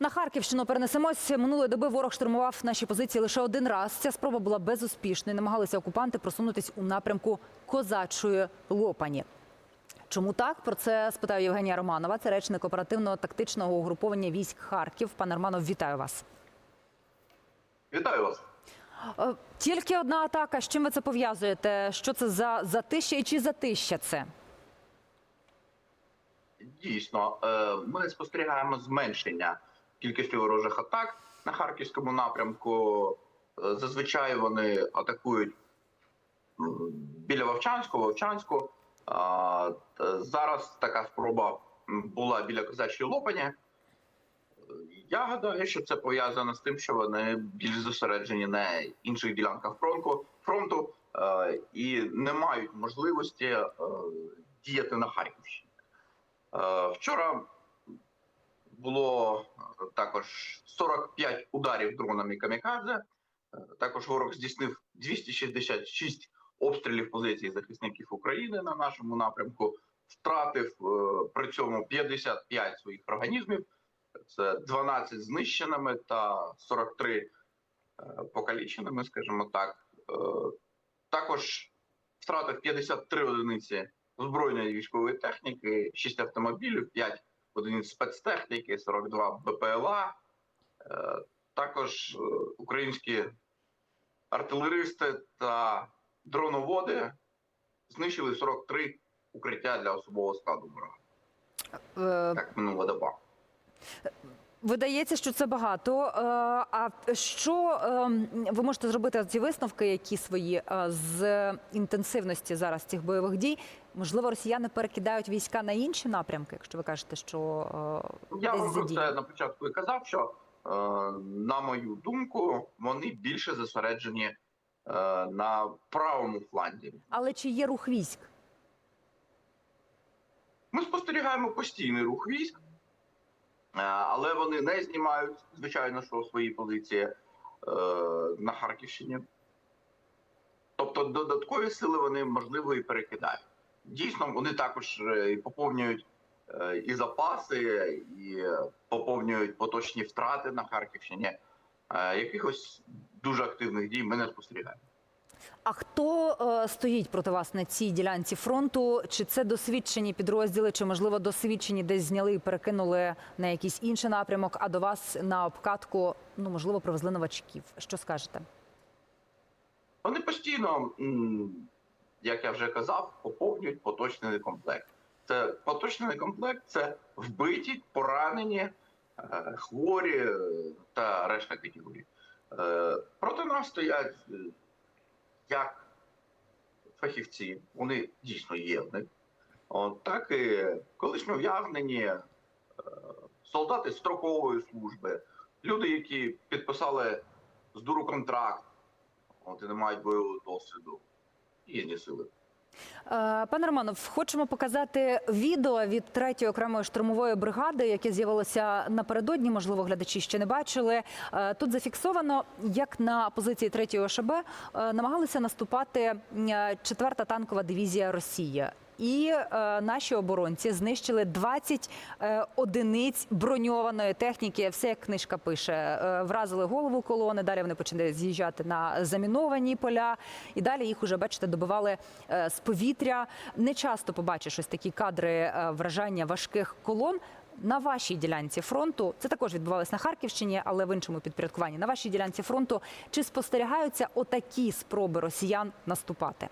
На Харківщину перенесемось. Минулої доби ворог штурмував наші позиції лише один раз. Ця спроба була безуспішною. Намагалися окупанти просунутись у напрямку козачої Лопані. Чому так? Про це спитаю Євгенія Романова. Це речник оперативно-тактичного угруповання військ Харків. Пане Романов, вітаю вас. Вітаю вас. Е, Тільки одна атака. З чим ви це пов'язуєте? Що це за затища і чи затища це? Дійсно, е, ми спостерігаємо зменшення кількості ворожих атак на харківському напрямку. Е, Зазвичай вони атакують біля Вовчанську, Вовчанську. Зараз така спроба була біля козачої Лопані. Е, Я гадаю, що це пов'язано з тим, що вони більш зосереджені на інших ділянках фронту, фронту е, і не мають можливості е, діяти на Харківщині. Е, Вчора було е, також 45 ударів дронами камікадзе. Е, Також ворог здійснив 266 обстрілів позицій захисників України на нашому напрямку. Втратив е, при цьому 55 своїх організмів. Це 12 знищеними та 43 е, покаліченими, скажімо так. Також втратив 53 одиниці збройної військової техніки, 6 автомобілів, 5 одиниць спецтехніки, 42 БПЛА. Е, Також е, українські артилеристи та дроноводи знищили 43 укриття для особового складу ворога. Е, Так минула доба. Видається, що це багато. Е, А що ем, ви можете зробити ці висновки, які свої е, з інтенсивності зараз цих бойових дій? Можливо, росіяни перекидають війська на інші напрямки, якщо ви кажете, що е, Я про це на початку і казав, що на мою думку, вони більше зосереджені на правому фланзі. Але чи є рух військ? Ми спостерігаємо постійний рух військ, але вони не знімають, звичайно, що свої позиції е, на Харківщині. Тобто додаткові сили вони можливо і перекидають. Дійсно, вони також е, і поповнюють е, і запаси, і поповнюють поточні втрати на Харківщині. Якихось дуже активних дій ми не спостерігаємо. А хто е, стоїть проти вас на цій ділянці фронту? Чи це досвідчені підрозділи, чи можливо досвідчені десь зняли і перекинули на якийсь інший напрямок? А до вас на обкатку ну можливо привезли новачків? Що скажете? Вони постійно, як я вже казав, поповнюють поточний комплект. Це поточний комплект це вбиті, поранені, е, хворі е, та решта категорій. Проти нас стоять як фахівці, вони дійсно є в них, так і колишньо ув'язнені е, солдати строкової служби, люди, які підписали з дуру контракт, от і не мають бойового досвіду. їхні сили. Е, Пане Романов, хочемо показати відео від третьої окремої штурмової бригади, яке з'явилося напередодні. Можливо, глядачі ще не бачили. Е, Тут зафіксовано, як на позиції третьої ОШБ е, намагалися наступати е, четверта танкова дивізія Росії. І е, наші оборонці знищили 20 е, одиниць броньованої техніки. Все як книжка пише. Е, вразили голову колони. Далі вони почали з'їжджати на заміновані поля. І далі їх уже бачите, добивали е, з повітря. Не часто побачиш ось такі кадри е, вражання важких колон. На вашій ділянці фронту це також відбувалось на Харківщині, але в іншому підпорядкуванні. На вашій ділянці фронту чи спостерігаються отакі спроби росіян наступати?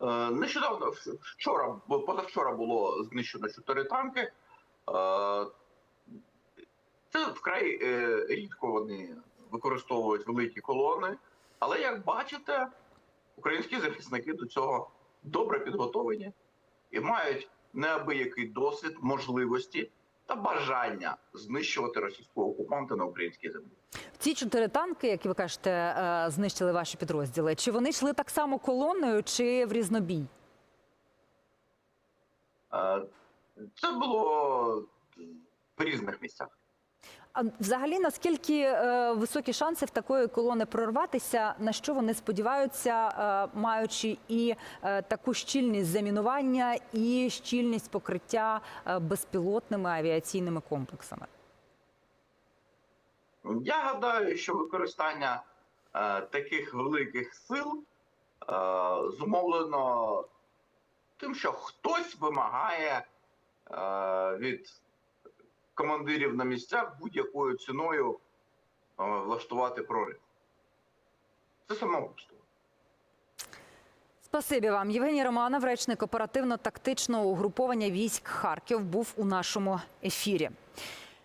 Е, Нещодавно вчора, позавчора було знищено чотири танки. Е, Це вкрай е, рідко вони використовують великі колони. Але як бачите, українські захисники до цього добре підготовлені і мають неабиякий досвід, можливості та бажання знищувати російського окупанта на українській землі. Ці чотири танки, які ви кажете, е, знищили ваші підрозділи. Чи вони йшли так само колоною, чи в різнобій? Е, Це було в різних місцях. А взагалі, наскільки е, високі шанси в такої колони прорватися? На що вони сподіваються, е, маючи і е, таку щільність замінування, і щільність покриття безпілотними авіаційними комплексами? Я гадаю, що використання е, таких великих сил е, зумовлено тим, що хтось вимагає е, від командирів на місцях будь-якою ціною е, влаштувати прорив. Це самогубство. Спасибі вам, Євгеній Романов, речник оперативно-тактичного угруповання військ Харків, був у нашому ефірі.